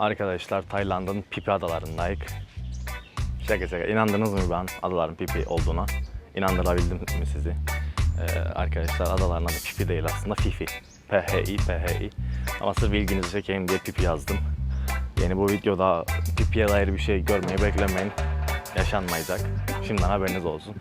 Arkadaşlar Tayland'ın Pipi adalarındayız. Şaka şaka inandınız mı ben adaların Pipi olduğuna? İnandırabildim mi sizi? Ee, arkadaşlar adaların adı Pipi değil aslında Fifi. P-H-I, P-H-I. Ama sırf ilginizi çekeyim diye Pipi yazdım. Yani bu videoda Pipi'ye dair bir şey görmeyi beklemeyin. Yaşanmayacak. Şimdiden haberiniz olsun.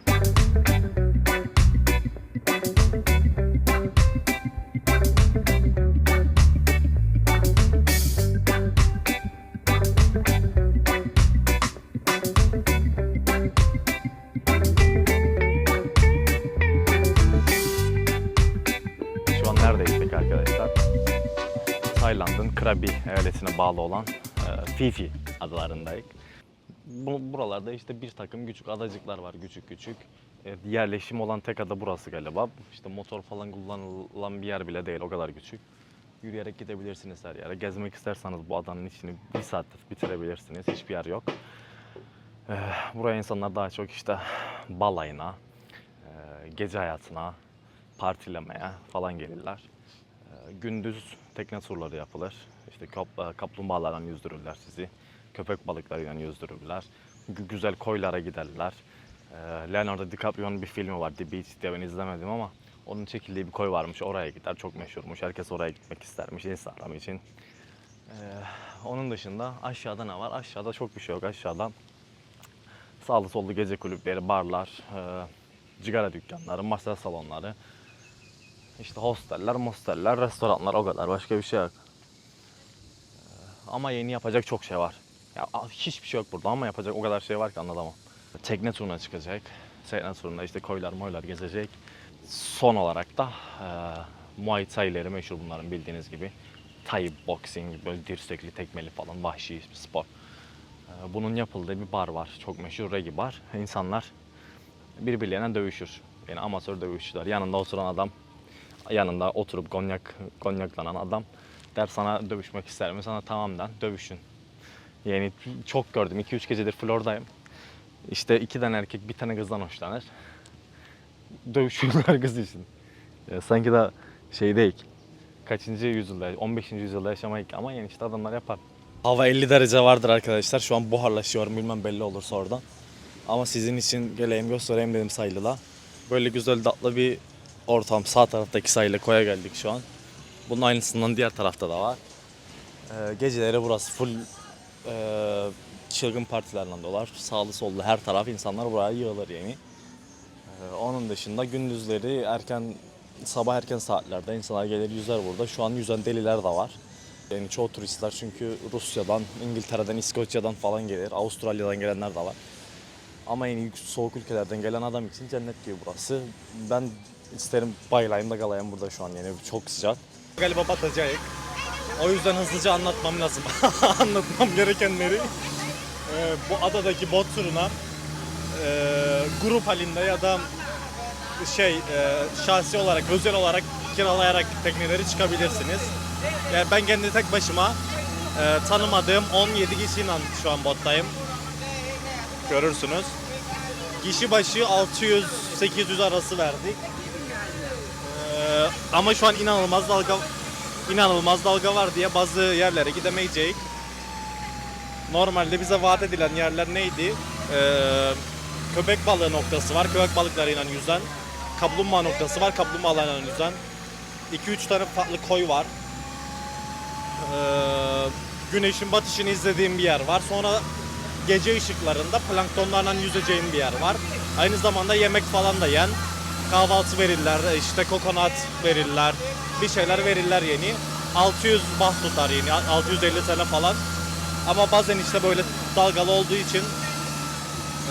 Tayland'ın Krabi eyaletine bağlı olan e, Fifi adalarındayız. Bu, buralarda işte bir takım küçük adacıklar var küçük küçük. E, yerleşim olan tek ada burası galiba. İşte motor falan kullanılan bir yer bile değil o kadar küçük. Yürüyerek gidebilirsiniz her yere. Gezmek isterseniz bu adanın içini bir saatte bitirebilirsiniz. Hiçbir yer yok. E, buraya insanlar daha çok işte balayına, e, gece hayatına, partilemeye falan gelirler. Gündüz tekne turları yapılır. İşte kap- e, kaplumbağalarla yüzdürürler sizi. Köpek balıklarıyla yüzdürürler. Gü- güzel koylara giderler. Ee, Leonardo DiCaprio'nun bir filmi var The Beach diye ben izlemedim ama onun çekildiği bir koy varmış. Oraya gider. Çok meşhurmuş. Herkes oraya gitmek istermiş Instagram için. Ee, onun dışında aşağıda ne var? Aşağıda çok bir şey yok. Aşağıda sağlı sollu gece kulüpleri, barlar, e, cigara dükkanları, masa salonları, işte hosteller, mosteller, restoranlar o kadar. Başka bir şey yok. Ee, Ama yeni yapacak çok şey var. Ya hiçbir şey yok burada ama yapacak o kadar şey var ki anlatamam. Tekne turuna çıkacak. Tekne turunda işte koylar moylar gezecek. Son olarak da e, Muay Thai'leri meşhur bunların bildiğiniz gibi. Thai boxing, böyle dirsekli, tekmeli falan vahşi spor. E, Bunun yapıldığı bir bar var. Çok meşhur Regi Bar. İnsanlar birbirlerine dövüşür. Yani amatör dövüşçüler. Yanında oturan adam yanında oturup konyak konyaklanan adam der sana dövüşmek ister mi? Sana tamam der, dövüşün. Yani çok gördüm. 2-3 gecedir Flor'dayım. İşte iki tane erkek bir tane kızdan hoşlanır. Dövüşüyorlar kız için. Ya sanki de şey değil. Kaçıncı yüzyılda, 15. yüzyılda yaşamayık ama yani işte adamlar yapar. Hava 50 derece vardır arkadaşlar. Şu an buharlaşıyorum. Bilmem belli olursa oradan. Ama sizin için geleyim göstereyim dedim sayılıla. Böyle güzel tatlı bir ortam. Sağ taraftaki sahile koya geldik şu an. Bunun aynısından diğer tarafta da var. Ee, geceleri burası full e, çılgın partilerle dolar. Sağlı sollu her taraf insanlar buraya yığılır yani. Ee, onun dışında gündüzleri erken sabah erken saatlerde insanlar gelir yüzer burada. Şu an yüzen deliler de var. Yani çoğu turistler çünkü Rusya'dan, İngiltere'den, İskoçya'dan falan gelir. Avustralya'dan gelenler de var. Ama en soğuk ülkelerden gelen adam için cennet gibi burası. Ben isterim bayılayım da kalayım burada şu an yani çok sıcak. Galiba batacak. O yüzden hızlıca anlatmam lazım. Anlatmam gerekenleri. Ee, bu adadaki bot turuna e, grup halinde ya da şey e, şahsi olarak, özel olarak kiralayarak tekneleri çıkabilirsiniz. Yani ben kendi tek başıma e, tanımadığım 17 kişiyle şu an bottayım. Görürsünüz. Kişi başı 600-800 arası verdik. Ee, ama şu an inanılmaz dalga inanılmaz dalga var diye bazı yerlere gidemeyeceğiz. Normalde bize vaat edilen yerler neydi? Ee, köpek balığı noktası var. Köpek balıklarıyla yüzen. Kaplumbağa noktası var. Kaplumbağalarla yüzen. 2-3 tane farklı koy var. Ee, güneşin batışını izlediğim bir yer var. Sonra gece ışıklarında planktonlarla yüzeceğim bir yer var. Aynı zamanda yemek falan da yen. Kahvaltı verirler, işte kokonat verirler, bir şeyler verirler yeni. 600 baht tutar yeni, 650 TL falan. Ama bazen işte böyle dalgalı olduğu için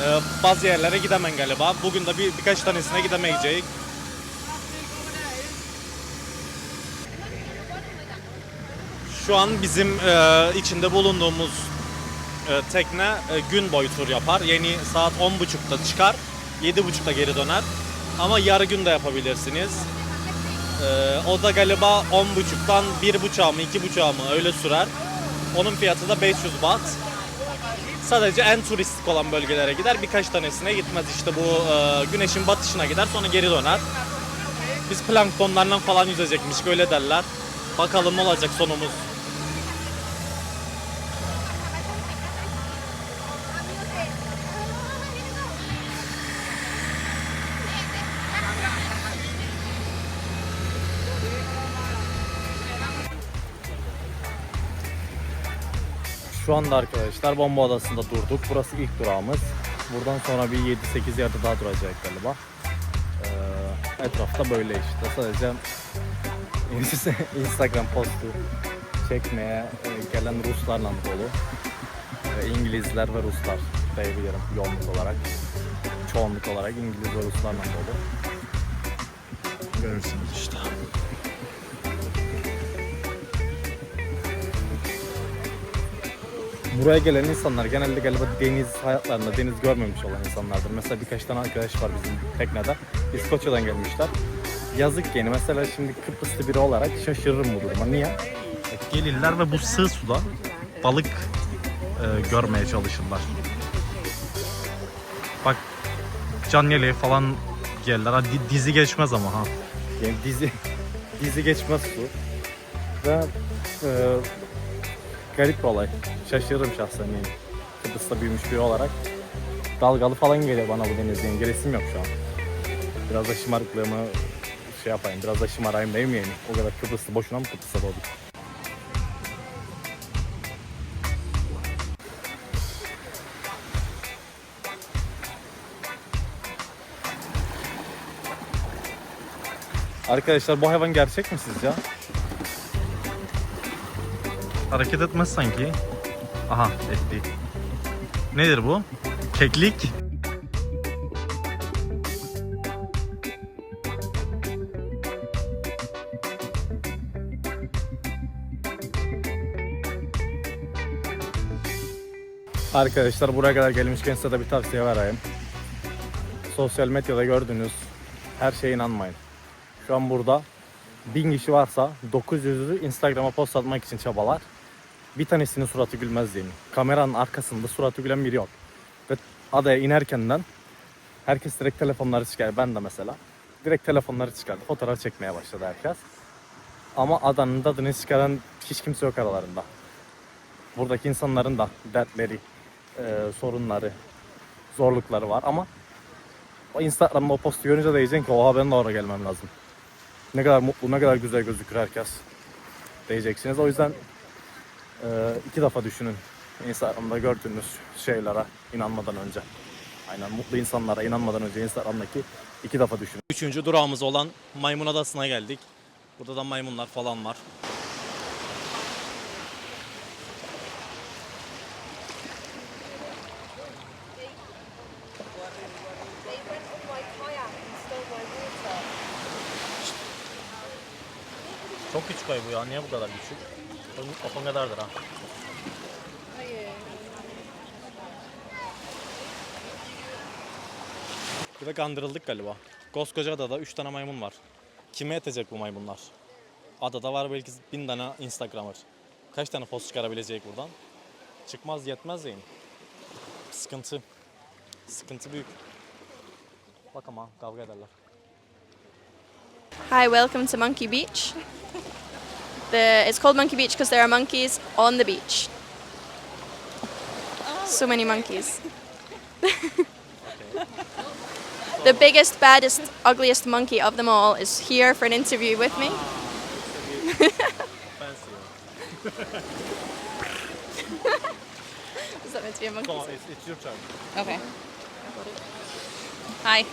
e, bazı yerlere gidemem galiba. Bugün de bir, birkaç tanesine gidemeyeceğiz. Şu an bizim e, içinde bulunduğumuz e, tekne e, gün boyu tur yapar. Yeni saat 10.30'da çıkar, 7.30'da geri döner. Ama yarı gün de yapabilirsiniz. E, o da galiba 10.30'dan 1.30'a mı 2.30'a mı öyle sürer. Onun fiyatı da 500 baht. Sadece en turistik olan bölgelere gider. Birkaç tanesine gitmez. İşte bu güneşin batışına gider sonra geri döner. Biz planktonlarla falan yüzecekmiş böyle derler. Bakalım ne olacak sonumuz. Şu anda arkadaşlar Bomba Adası'nda durduk. Burası ilk durağımız. Buradan sonra bir 7-8 yerde daha duracak galiba. Ee, etrafta böyle işte. Sadece Instagram postu çekmeye e, gelen Ruslarla dolu. Ee, İngilizler ve Ruslar diyebilirim yoğunluk olarak. Çoğunluk olarak İngiliz ve Ruslarla dolu. Görürsünüz işte. Buraya gelen insanlar genelde galiba deniz hayatlarında deniz görmemiş olan insanlardır. Mesela birkaç tane arkadaş var bizim teknede. İskoçya'dan gelmişler. Yazık yani mesela şimdi Kıbrıslı biri olarak şaşırırım bu duruma. Niye? Gelirler ve bu sığ suda balık e, görmeye çalışırlar. Bak can yeleği falan gelirler. Ha, di- dizi geçmez ama ha. Yani dizi dizi geçmez su. Ve e, garip bir olay. Şaşırırım şahsen yani. Kıbrıs'ta büyümüş biri olarak. Dalgalı falan geliyor bana bu deniz yani. Geresim yok şu an. Biraz da şımarıklığımı şey yapayım. Biraz da şımarayım değil mi yani? O kadar Kıbrıs'ta boşuna mı Kıbrıs'ta doğduk? Arkadaşlar bu hayvan gerçek mi sizce? Hareket etmez sanki. Aha etti. Nedir bu? Keklik. Arkadaşlar buraya kadar gelmişken size de bir tavsiye vereyim. Sosyal medyada gördüğünüz her şeye inanmayın. Şu an burada 1000 kişi varsa 900'ü Instagram'a post atmak için çabalar. Bir tanesinin suratı gülmez diyeyim. Kameranın arkasında suratı gülen biri yok. Ve adaya inerkenden herkes direkt telefonları çıkar. Ben de mesela. Direkt telefonları çıkardı. Fotoğraf çekmeye başladı herkes. Ama adanın tadını çıkaran hiç kimse yok aralarında. Buradaki insanların da dertleri, e, sorunları, zorlukları var ama o Instagram'da o postu görünce de diyeceksin ki oha ben de oraya gelmem lazım. Ne kadar mutlu, ne kadar güzel gözükür herkes diyeceksiniz. O yüzden e, iki defa düşünün Instagram'da gördüğünüz şeylere inanmadan önce. Aynen mutlu insanlara inanmadan önce Instagram'daki iki defa düşünün. Üçüncü durağımız olan Maymun Adası'na geldik. Burada da maymunlar falan var. Çok küçük ay bu ya. Niye bu kadar küçük? O kadardır ha. De kandırıldık galiba. Koskoca adada 3 tane maymun var. Kime yetecek bu maymunlar? Adada var belki bin tane Instagramer. Kaç tane post çıkarabilecek buradan? Çıkmaz yetmez yani. Sıkıntı. Sıkıntı büyük. Bak ama kavga ederler. Hi, welcome to Monkey Beach. The, it's called Monkey Beach because there are monkeys on the beach. Oh, so many monkeys. the biggest, baddest, ugliest monkey of them all is here for an interview with me. Ah, is that meant to be a monkey? it's, your turn. Okay. Hi.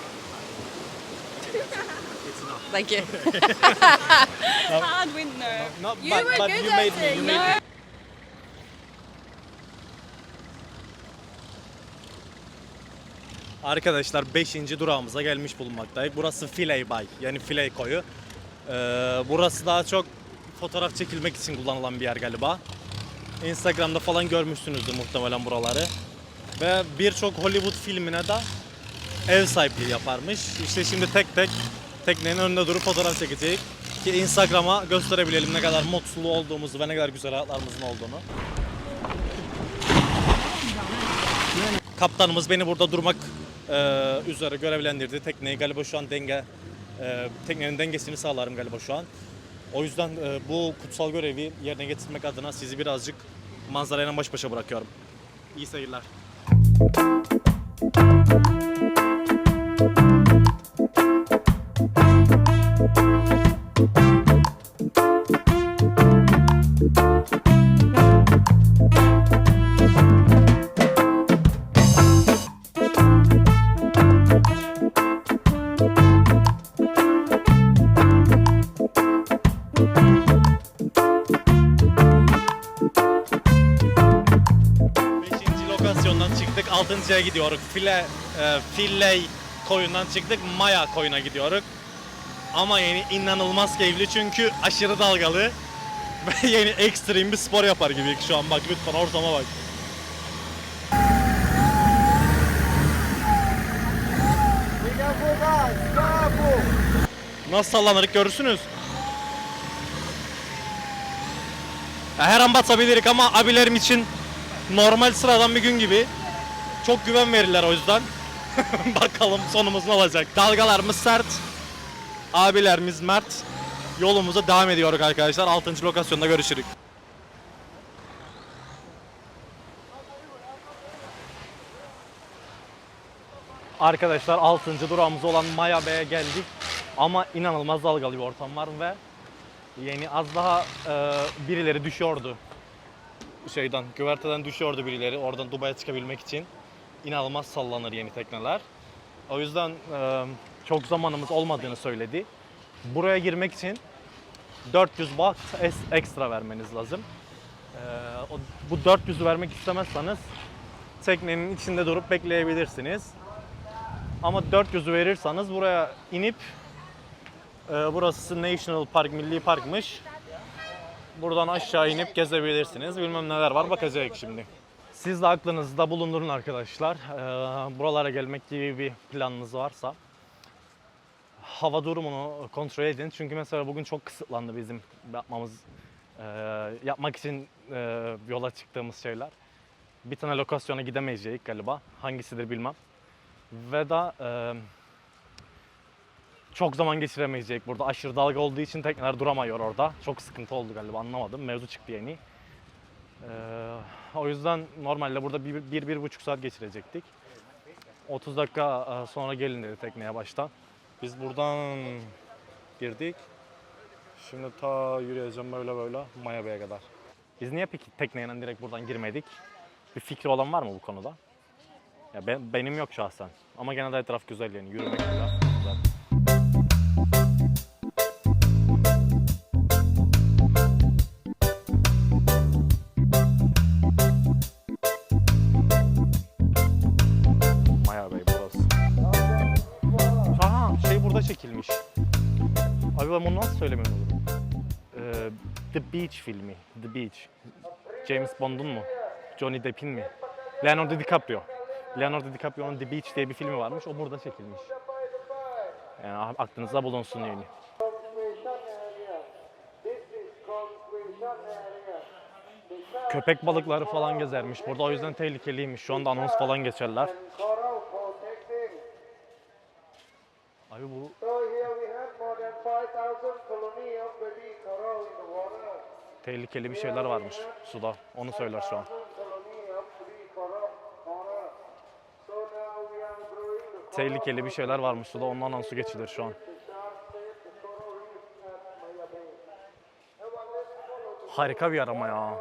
Thank you. Hard winner. Not, You were good at it. No. Arkadaşlar 5. durağımıza gelmiş bulunmaktayız. Burası Filey Bay yani Filey koyu. Ee, burası daha çok fotoğraf çekilmek için kullanılan bir yer galiba. Instagram'da falan görmüşsünüzdür muhtemelen buraları. Ve birçok Hollywood filmine de ev sahipliği yaparmış. İşte şimdi tek tek teknenin önünde durup fotoğraf çekecek. Ki Instagram'a gösterebilelim ne kadar mutlu olduğumuzu ve ne kadar güzel hayatlarımızın olduğunu. Kaptanımız beni burada durmak e, üzere görevlendirdi. Tekneyi galiba şu an denge, e, teknenin dengesini sağlarım galiba şu an. O yüzden e, bu kutsal görevi yerine getirmek adına sizi birazcık manzarayla baş başa bırakıyorum. İyi seyirler çıktık. Altıncıya gidiyoruz. File, e, Filley koyundan çıktık. Maya koyuna gidiyoruz. Ama yeni inanılmaz keyifli çünkü aşırı dalgalı. Ve yeni ekstrem bir spor yapar gibi şu an bak lütfen ortama bak. Nasıl sallanırık görürsünüz. Her an batabilirik ama abilerim için normal sıradan bir gün gibi. Çok güven verirler o yüzden. Bakalım sonumuz ne olacak. Dalgalarımız sert. Abilerimiz mert. Yolumuza devam ediyoruz arkadaşlar. 6. lokasyonda görüşürük. Arkadaşlar 6. durağımız olan Maya Bay'a geldik. Ama inanılmaz dalgalı bir ortam var ve yeni az daha e, birileri düşüyordu. Şeyden, güverteden düşüyordu birileri oradan Dubai'ye çıkabilmek için. İnanılmaz sallanır yeni tekneler. O yüzden e, çok zamanımız olmadığını söyledi. Buraya girmek için 400 baht ekstra vermeniz lazım. E, o, bu 400'ü vermek istemezseniz teknenin içinde durup bekleyebilirsiniz. Ama 400'ü verirseniz buraya inip e, burası National Park, Milli Park'mış. Buradan aşağı inip gezebilirsiniz. Bilmem neler var bakacağız şimdi. Siz de aklınızda bulundurun arkadaşlar. E, buralara gelmek gibi bir planınız varsa hava durumunu kontrol edin. Çünkü mesela bugün çok kısıtlandı bizim yapmamız e, yapmak için e, yola çıktığımız şeyler. Bir tane lokasyona gidemeyeceğiz galiba. Hangisidir bilmem. Ve de e, çok zaman geçiremeyecek burada. Aşırı dalga olduğu için tekneler duramıyor orada. Çok sıkıntı oldu galiba anlamadım. Mevzu çıktı yeni. E, o yüzden normalde burada bir, bir, bir buçuk saat geçirecektik. 30 dakika e, sonra gelin dedi tekneye baştan. Biz buradan girdik. Şimdi ta yürüyeceğim böyle böyle Maya Bay'a kadar. Biz niye peki tekneyle direkt buradan girmedik? Bir fikri olan var mı bu konuda? Ya ben, benim yok şahsen. Ama genelde etraf güzel yani. Yürümek güzel. Ben bunu nasıl söylemem olur? Ee, The Beach filmi. The Beach. James Bond'un mu? Johnny Depp'in mi? Leonardo DiCaprio. Leonardo DiCaprio'nun The Beach diye bir filmi varmış. O burada çekilmiş. Yani aklınızda bulunsun yani. Köpek balıkları falan gezermiş burada. O yüzden tehlikeliymiş. Şu anda anons falan geçerler. Abi bu tehlikeli bir şeyler varmış suda. Onu söyler şu an. 1,000 colony of baby coral. coral. So now we are growing the coral Tehlikeli bir şeyler varmış suda. Ondan anonsu geçilir şu an. Harika bir arama ya.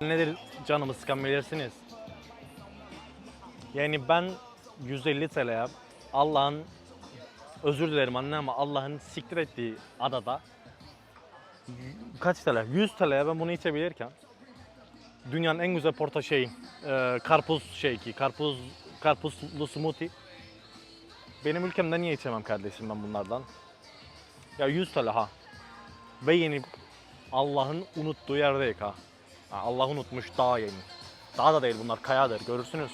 Nedir canımı sıkan bilirsiniz. Yani ben 150 TL'ye Allah'ın özür dilerim anne ama Allah'ın siktir ettiği adada kaç TL? 100 TL'ye ben bunu içebilirken dünyanın en güzel porta şey e, karpuz şeyki, karpuz karpuzlu smoothie benim ülkemde niye içemem kardeşim ben bunlardan? Ya 100 TL ha. Ve yeni Allah'ın unuttuğu yerdeyiz ha. Allah unutmuş dağ yeni. Dağ da değil bunlar kayadır görürsünüz.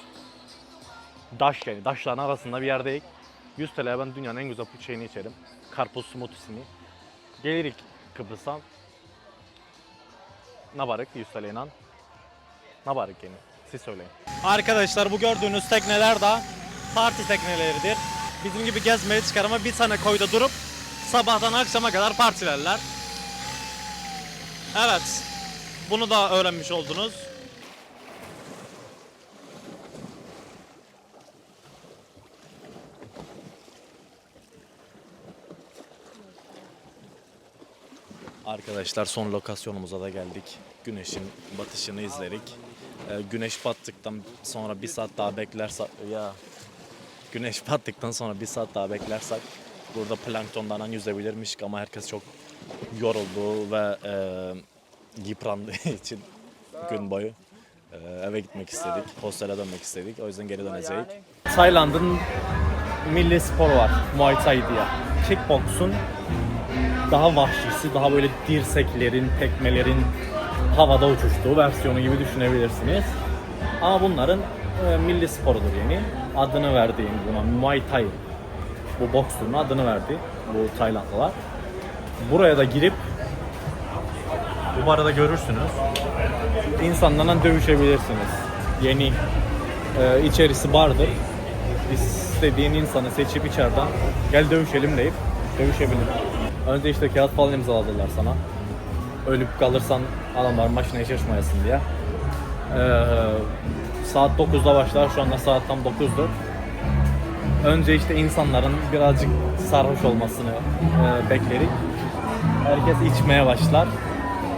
Daş yani daşların arasında bir yerdeyiz. 100 TL'ye ben dünyanın en güzel şeyini içerim. Karpuz smoothiesini. Gelirik Kıbrıs'tan. Ne barık 100 TL'yle? Ne barık yani? Siz söyleyin. Arkadaşlar bu gördüğünüz tekneler de parti tekneleridir. Bizim gibi gezmeye çıkar ama bir tane koyda durup sabahtan akşama kadar partilerler. Evet. Bunu da öğrenmiş oldunuz. Arkadaşlar son lokasyonumuza da geldik. Güneşin batışını izledik. Ee, güneş battıktan sonra bir saat daha beklersek ya güneş battıktan sonra bir saat daha beklersek burada planktonlardan yüzebilirmiş ama herkes çok yoruldu ve e, yıprandığı için gün boyu Ee, eve gitmek istedik. Hostele dönmek istedik. O yüzden geri döneceğiz. Tayland'ın milli sporu var. Muay Thai diye. Kickbox'un daha vahşisi, daha böyle dirseklerin, tekmelerin havada uçuştuğu versiyonu gibi düşünebilirsiniz. Ama bunların e, milli sporudur yani. Adını verdiğim buna Muay Thai. Bu boks türünün adını verdi bu Taylandlılar. Buraya da girip bu arada görürsünüz. İnsanlarla dövüşebilirsiniz. Yeni e, içerisi bardır. İstediğin insanı seçip içeriden gel dövüşelim deyip dövüşebilir. Önce işte kağıt falan imzaladılar sana. Ölüp kalırsan adamlar maçına şaşmayasın diye. Ee, saat 9'da başlar. Şu anda saat tam 9'dur. Önce işte insanların birazcık sarhoş olmasını e, beklerik. Herkes içmeye başlar.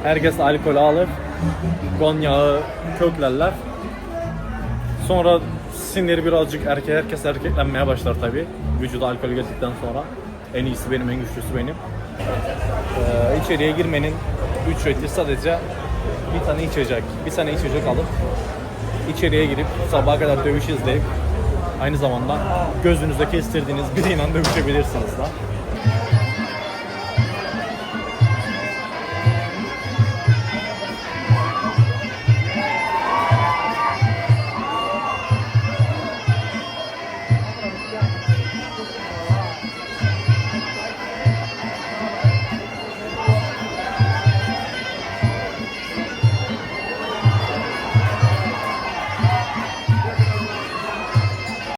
Herkes alkol alır. Konyağı köklerler. Sonra sinir birazcık erkek herkes erkeklenmeye başlar tabi. Vücuda alkol geldikten sonra. En iyisi benim, en güçlüsü benim. Ee, içeriye girmenin ücreti sadece bir tane içecek, bir tane içecek alıp içeriye girip sabaha kadar dövüş izleyip aynı zamanda gözünüzde kestirdiğiniz biriyle dövüşebilirsiniz da.